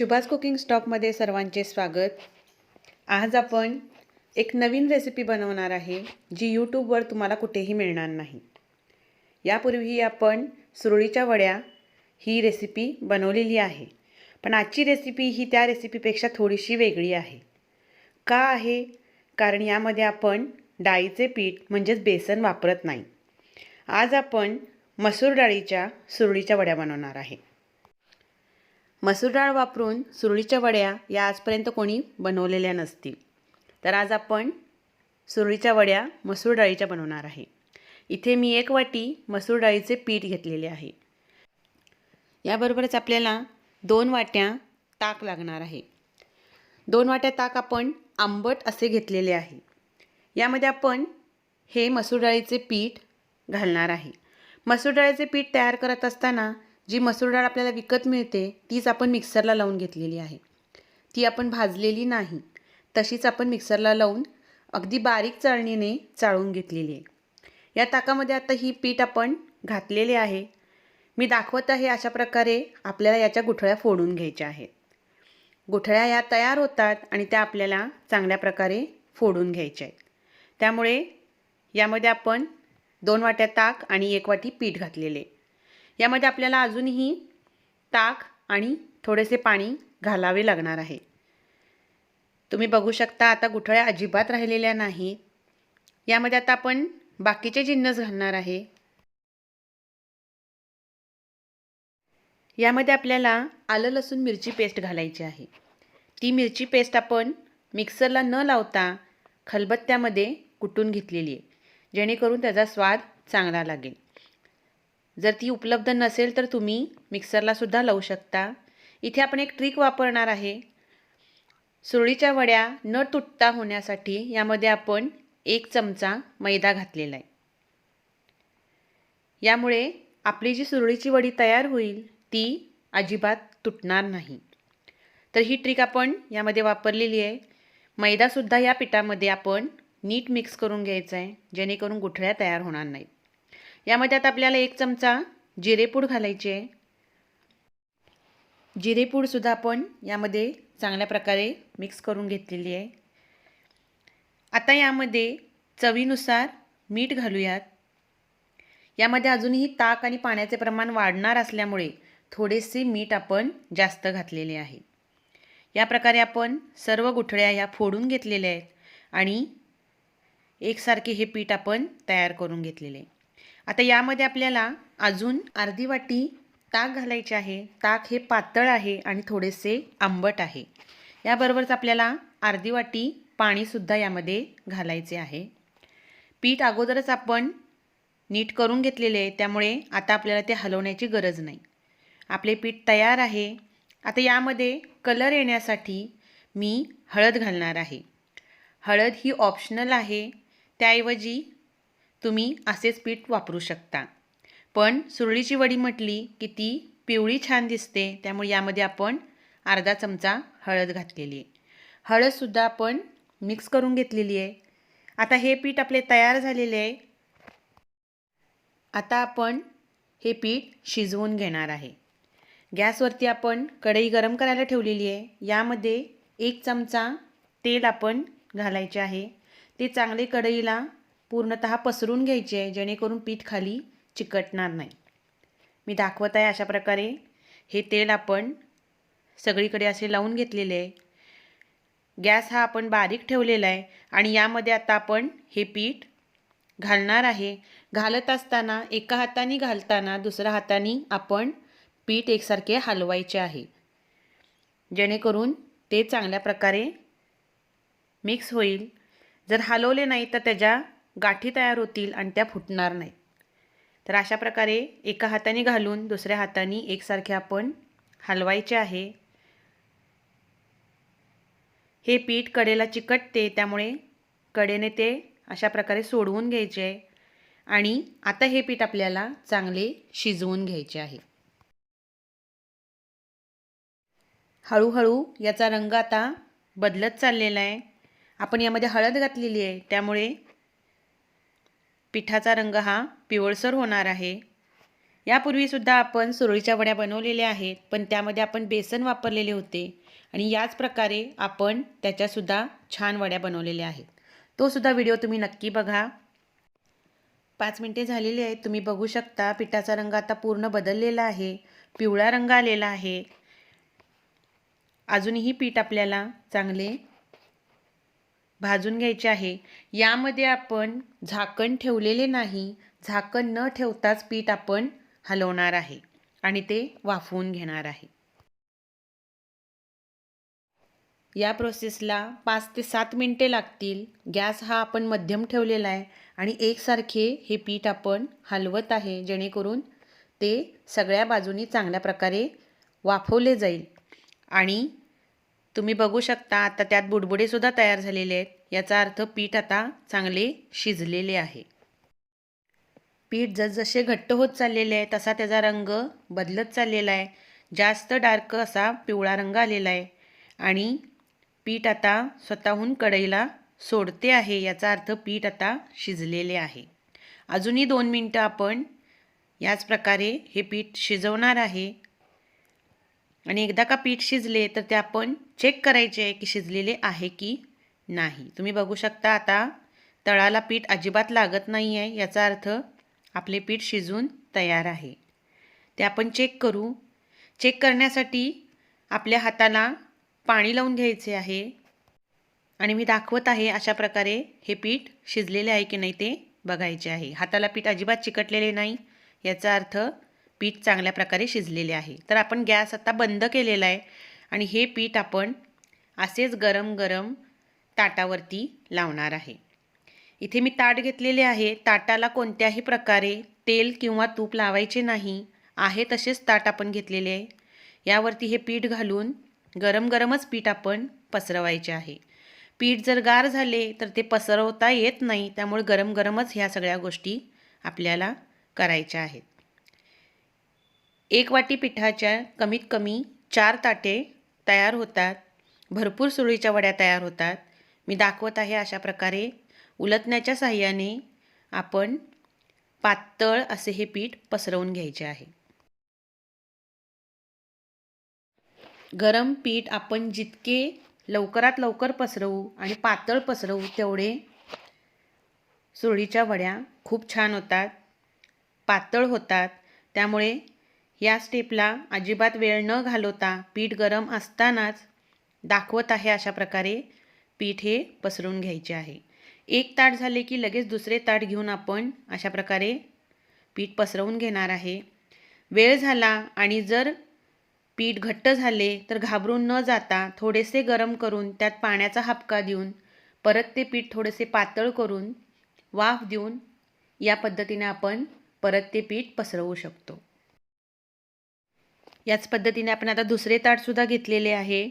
शुभास cooking स्टॉकमध्ये सर्वांचे स्वागत. आज आपण एक नवीन रेसिपी बनवणार आहे जी यूट्यूबवर तुम्हाला कुठेही मिळणार नाही. यापूर्वी आपण सुरळीच्या वड्या ही रेसिपी बनवलेली आहे. पण आजची रेसिपी ही त्या रेसिपीपेक्षा थोडीशी वेगळी आहे. का आहे? कारण यामध्ये आपण डाळीचे पीठ म्हणजेच बेसन वापरत नाही. आज आपण मसूर डाळीच्या सुरळीच्या वड्या बनवणार आहे. मसूर डाळ वापरून सुरळीच्या वड्या या आजपर्यंत कोणी बनवलेल्या नसतील. तर आज आपण सुरळीच्या वड्या मसूर डाळीच्या बनवणार आहे. इथे मी एक वाटी मसूर डाळीचे पीठ घेतलेले आहे. याबरोबरच आपल्याला दोन वाट्या ताक लागणार आहे. दोन वाट्या ताक आपण आंबट असे घेतलेले आहे. यामध्ये आपण हे मसूर डाळीचे पीठ घालणार आहे. मसूर डाळीचे पीठ तयार करत असताना जी मसूर डाळ आपल्याला विकत मिळते तीच आपण मिक्सरला लावून घेतलेली आहे. ती आपण भाजलेली नाही. तशीच आपण मिक्सरला लावून अगदी बारीक चाळणीने चाळून घेतलेली आहे. या ताकामध्ये आता ही पीठ आपण घातलेले आहे. मी दाखवत आहे अशा प्रकारे आपल्याला याच्या गुठळ्या फोडून घ्यायच्या आहेत. गुठळ्या या तयार होतात आणि त्या आपल्याला चांगल्या प्रकारे फोडून घ्यायच्या आहेत. त्यामुळे यामध्ये आपण दोन वाट्या ताक आणि एक वाटी पीठ घातलेले यामध्ये आपल्याला अजूनही ताक आणि थोडेसे पाणी घालावे लागणार आहे. तुम्ही बघू शकता आता गुठळ्या अजिबात राहिलेल्या नाही यामध्ये आता आपण बाकीचे जिन्नस घालणार आहे. यामध्ये आपल्याला आलं लसूण मिरची पेस्ट घालायची आहे. ती मिरची पेस्ट आपण मिक्सरला न लावता खलबत्त्यामध्ये कुटून घेतलेली आहे जेणेकरून त्याचा स्वाद चांगला लागेल. जर ती उपलब्ध नसेल तर तुम्ही मिक्सरलासुद्धा लावू शकता. इथे आपण एक ट्रिक वापरणार आहे. सुरळीच्या वड्या न तुटता होण्यासाठी यामध्ये आपण एक चमचा मैदा घातलेला आहे. यामुळे आपली जी सुरळीची वडी तयार होईल ती अजिबात तुटणार नाही. तर ही ट्रिक आपण यामध्ये वापरलेली आहे. मैदासुद्धा या पिठामध्ये आपण नीट मिक्स करून घ्यायचा आहे जेणेकरून गुठळ्या तयार होणार नाहीत. यामध्ये आता आपल्याला एक चमचा जिरेपूड घालायची. आहे जिरेपूडसुद्धा आपण यामध्ये चांगल्या प्रकारे मिक्स करून घेतलेली आहे. आता यामध्ये चवीनुसार मीठ घालूयात. यामध्ये अजूनही ताक आणि पाण्याचे प्रमाण वाढणार असल्यामुळे थोडेसे मीठ आपण जास्त घातलेले आहे. या प्रकारे आपण सर्व गुठळ्या ह्या फोडून घेतलेल्या आहेत आणि एकसारखे हे पीठ आपण तयार करून घेतलेले आहे. आता यामध्ये आपल्याला अजून अर्धी वाटी ताक घालायचे आहे. ताक हे पातळ आहे आणि थोडेसे आंबट आहे. याबरोबरच आपल्याला अर्धी वाटी पाणीसुद्धा यामध्ये घालायचे आहे. पीठ अगोदरच आपण नीट करून घेतलेले आहे. त्यामुळे आता आपल्याला ते हलवण्याची गरज नाही. आपले पीठ तयार आहे. आता यामध्ये कलर येण्यासाठी मी हळद घालणार आहे. हळद ही ऑप्शनल आहे. त्याऐवजी तुम्ही असेच पीठ वापरू शकता. पण सुरळीची वडी म्हटली की ती पिवळी छान दिसते त्यामुळे यामध्ये आपण अर्धा चमचा हळद घातलेली आहे. हळदसुद्धा आपण मिक्स करून घेतलेली आहे. आता हे पीठ आपले तयार झालेले आहे. आता आपण हे पीठ शिजवून घेणार आहे. गॅसवरती आपण कढई गरम करायला ठेवलेली आहे. यामध्ये एक चमचा तेल आपण घालायचे आहे. ते चांगले कढईला पूर्णत पसरून घ्यायचे आहे जेणेकरून पीठ खाली चिकटणार नाही. मी दाखवत आहे अशा प्रकारे. हे तेल आपण सगळीकडे असे लावून घेतलेले आहे. गॅस हा आपण बारीक ठेवलेला आहे आणि यामध्ये आता आपण हे पीठ घालणार आहे. घालत असताना एका हाताने घालताना दुसऱ्या हाताने आपण पीठ एकसारखे हलवायचे आहे. जेणेकरून ते चांगल्या प्रकारे मिक्स होईल. जर हलवले नाही तर त्याच्या गाठी तयार होतील आणि त्या फुटणार नाहीत. तर अशा प्रकारे एका हाताने घालून दुसऱ्या हाताने एकसारखे आपण हलवायचे आहे. हे पीठ कडेला चिकटते त्यामुळे कडेने ते अशा प्रकारे सोडवून घ्यायचे आहे आणि आता हे पीठ आपल्याला चांगले शिजवून घ्यायचे आहे. हळूहळू याचा रंग आता बदलत चाललेला आहे. आपण यामध्ये हळद घातलेली आहे त्यामुळे पिठाचा रंग हा पिवळसर होणार आहे. यापूर्वीसुद्धा आपण सुरळीच्या वड्या बनवलेल्या आहेत पण त्यामध्ये आपण बेसन वापरलेले होते आणि याच प्रकारे आपण त्याच्यासुद्धा छान वड्या बनवलेल्या आहेत. तोसुद्धा व्हिडिओ तुम्ही नक्की बघा. पाच मिनटे झालेली आहेत तुम्ही बघू शकता पिठाचा रंग आता पूर्ण बदललेला आहे पिवळा रंग आलेला आहे. अजूनही पीठ आपल्याला चांगले भाजून घ्यायचे आहे. यामध्ये आपण झाकण ठेवलेले नाही. झाकण न ठेवताच पीठ आपण हलवणार आहे. आणि ते वाफवून घेणार आहे. या प्रोसेसला पाच ते सात मिनटे लागतील. गॅस हा आपण मध्यम ठेवलेला आहे. आणि एकसारखे हे पीठ आपण हलवत आहे जेणेकरून ते सगळ्या बाजूनी चांगल्या प्रकारे वाफवले जाईल. आणि तुम्ही बघू शकता आता त्यात बुडबुडेसुद्धा तयार झालेले आहेत. याचा अर्थ पीठ आता चांगले शिजलेले आहे. पीठ जसजसे घट्ट होत चाललेले आहे तसा त्याचा रंग बदलत चाललेला आहे. जास्त डार्क असा पिवळा रंग आलेला आहे. आणि पीठ आता स्वतःहून कढईला सोडते आहे याचा अर्थ पीठ आता शिजलेले आहे. अजूनही दोन मिनटं आपण याच प्रकारे हे पीठ शिजवणार आहे. आणि एकदा का पीठ शिजले तर ते आपण चेक करायचे आहे की शिजलेले आहे की नाही. तुम्ही बघू शकता आता तळाला पीठ अजिबात लागत नाही आहे याचा अर्थ आपले पीठ शिजून तयार आहे. ते आपण चेक करू. चेक करण्यासाठी आपल्या हाताला पाणी लावून घ्यायचे आहे. आणि मी दाखवत आहे अशा प्रकारे हे पीठ शिजलेले आहे की नाही ते बघायचे आहे. हाताला पीठ अजिबात चिकटलेले नाही याचा अर्थ पीठ चांगल्या प्रकारे शिजलेले आहे. तर आपण गॅस आता बंद केलेला आहे आणि हे पीठ आपण असेच गरम गरम ताटावरती लावणार आहे. इथे मी ताट घेतलेले आहे. ताटाला कोणत्याही प्रकारे तेल किंवा तूप लावायचे नाही. आहे तसेच ताट आपण घेतलेले आहे. यावरती हे पीठ घालून गरम गरमच पीठ आपण पसरवायचे आहे. पीठ जर गार झाले तर ते पसरवता येत नाही. त्यामुळे गरम गरमच ह्या सगळ्या गोष्टी आपल्याला करायच्या आहेत. एक वाटी पिठाच्या कमीत कमी चार ताटे तयार होतात. भरपूर सुरळीच्या वड्या तयार होतात. मी दाखवत आहे अशा प्रकारे उलटण्याच्या साह्याने आपण पातळ असे हे पीठ पसरवून घ्यायचे आहे. गरम पीठ आपण जितके लवकरात लवकर पसरवू आणि पातळ पसरवू तेवढे सुरळीच्या वड्या खूप छान होतात पातळ होतात. त्यामुळे या स्टेपला अजिबात वेळ न घालवता पीठ गरम असतानाच दाखवत आहे अशा प्रकारे पीठ हे पसरून घ्यायचे आहे. एक ताट झाले की लगेच दुसरे ताट घेऊन आपण अशा प्रकारे पीठ पसरवून घेणार आहे. वेळ झाला आणि जर पीठ घट्ट झाले तर घाबरून न जाता थोडेसे गरम करून त्यात पाण्याचा हापका देऊन परत ते पीठ थोडेसे पातळ करून वाफ देऊन या पद्धतीने आपण परत ते पीठ पसरवू शकतो. याच पद्धतीने आपण आता दुसरे ताटसुद्धा घेतलेले आहे.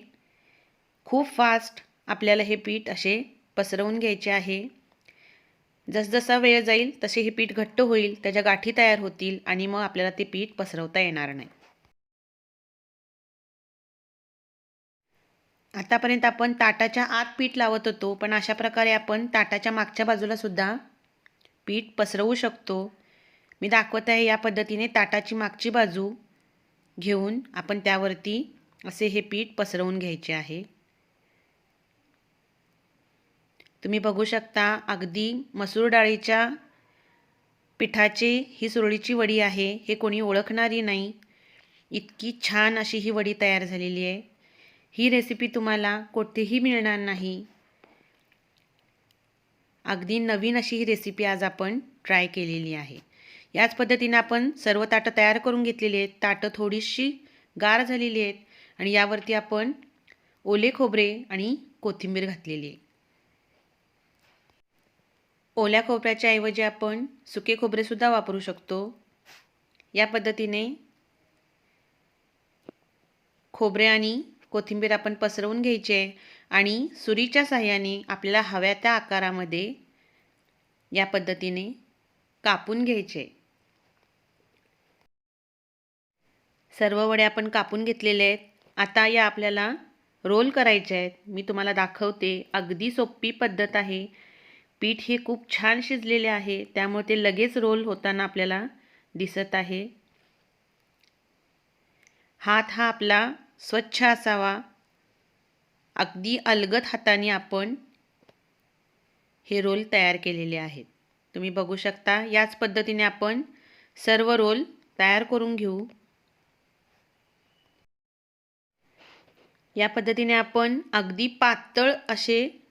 खूप फास्ट आपल्याला हे पीठ असे पसरवून घ्यायचे आहे. जसजसा वेळ जाईल तसे हे पीठ घट्ट होईल त्याच्या गाठी तयार होतील आणि मग आपल्याला ते पीठ पसरवता येणार नाही. आतापर्यंत आपण ताटाच्या आत पीठ लावत होतो पण अशा प्रकारे आपण ताटाच्या मागच्या बाजूला सुद्धा पीठ पसरवू शकतो. मी दाखवत आहे या पद्धतीने ताटाची मागची बाजू. घेऊन आपण त्यावरती असे हे पीठ पसरवून घ्यायचे आहे. तुम्ही बघू शकता अगदी मसूर डाळीच्या पिठाची ही सुरळीची वडी आहे हे कोणी ओळखणारी नाही. इतकी छान अशी ही वडी तयार झालेली आहे. ही रेसिपी तुम्हाला कोठेही मिळणार नाही. अगदी नवीन अशी ही रेसिपी आज आपण ट्राय केलेली आहे. याच पद्धतीने आपण सर्व ताटं तयार करून घेतलेली आहेत. ताटं थोडीशी गार झालेली आहेत आणि यावरती आपण ओले खोबरे आणि कोथिंबीर घातलेली आहे. ओल्या खोबऱ्याच्या ऐवजी आपण सुके खोबरेसुद्धा वापरू शकतो. या पद्धतीने खोबरे आणि कोथिंबीर आपण पसरवून घ्यायचे आणि सुरीच्या साह्याने आपल्याला हव्या त्या आकारामध्ये या पद्धतीने कापून घ्यायचे. सर्व वडे आपण कापून घेतलेले आहेत. आता या आपल्याला रोल करायचे आहेत. मी तुम्हाला दाखवते. अगदी सोपी पद्धत आहे. पीठ हे खूप छान शिजलेले आहे. त्यामुळे ते लगेच रोल होताना आपल्याला दिसत आहे. हात हा आपला स्वच्छ असावा. अगदी अलगद हाताने आपण हे रोल तयार केलेले आहेत. तुम्ही बघू शकता याच पद्धतीने आपण सर्व रोल तयार करून घेऊ. या पद्धतीने आपण अगदी पातळ असे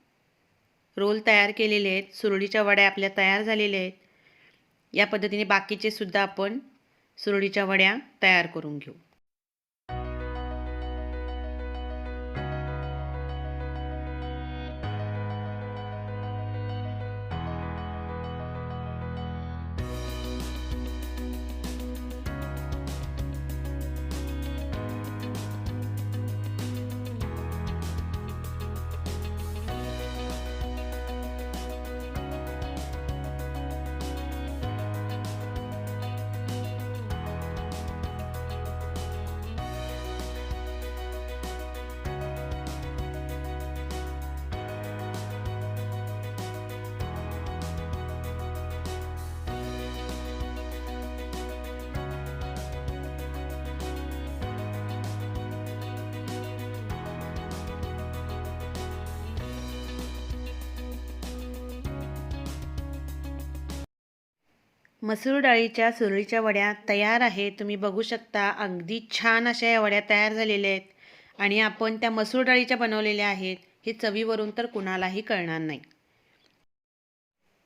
रोल तयार केलेले आहेत. सुरळीच्या वड्या आपल्या तयार झालेल्या आहेत. या पद्धतीने बाकीचे सुद्धा आपण सुरळीच्या वड्या तयार करून घेऊ. मसूर डाळीच्या सुरळीच्या वड्या तयार आहेत. तुम्ही बघू शकता अगदी छान अशा या वड्या तयार झालेल्या आहेत. आणि आपण त्या मसूर डाळीच्या बनवलेल्या आहेत. हे चवीवरून तर कुणालाही कळणार नाही.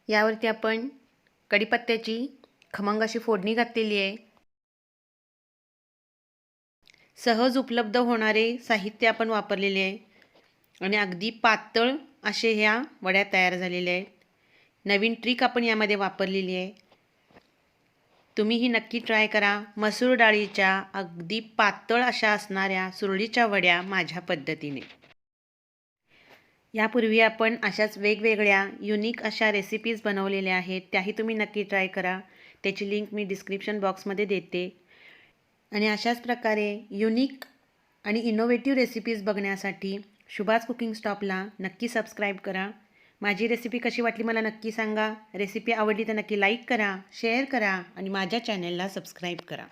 यावरती आपण कढीपत्त्याची खमंग अशी फोडणी घातलेली आहे. सहज उपलब्ध होणारे साहित्य आपण वापरलेले आहे. आणि अगदी पातळ असे ह्या वड्या तयार झालेल्या आहेत. नवीन ट्रिक आपण यामध्ये वापरलेली आहे. तुम्हीही नक्की ट्राय करा. मसूर डाळीच्या अगदी पातळ अशा असणाऱ्या सुरळीच्या वड्या माझ्या पद्धतीने. यापूर्वी आपण अशाच वेगवेगळ्या युनिक अशा रेसिपीज बनवलेल्या आहेत. त्याही तुम्ही नक्की ट्राय करा. त्याची लिंक मी डिस्क्रिप्शन बॉक्समध्ये देते. आणि अशाच प्रकारे युनिक आणि इनोव्हेटिव्ह रेसिपीज बघण्यासाठी शुभाच कुकिंग स्टॉपला नक्की सबस्क्राईब करा. माझी रेसिपी कशी वाटली मला नक्की सांगा. रेसिपी आवडली तर नक्की लाईक करा शेअर करा आणि माझ्या चॅनलला सबस्क्राईब करा.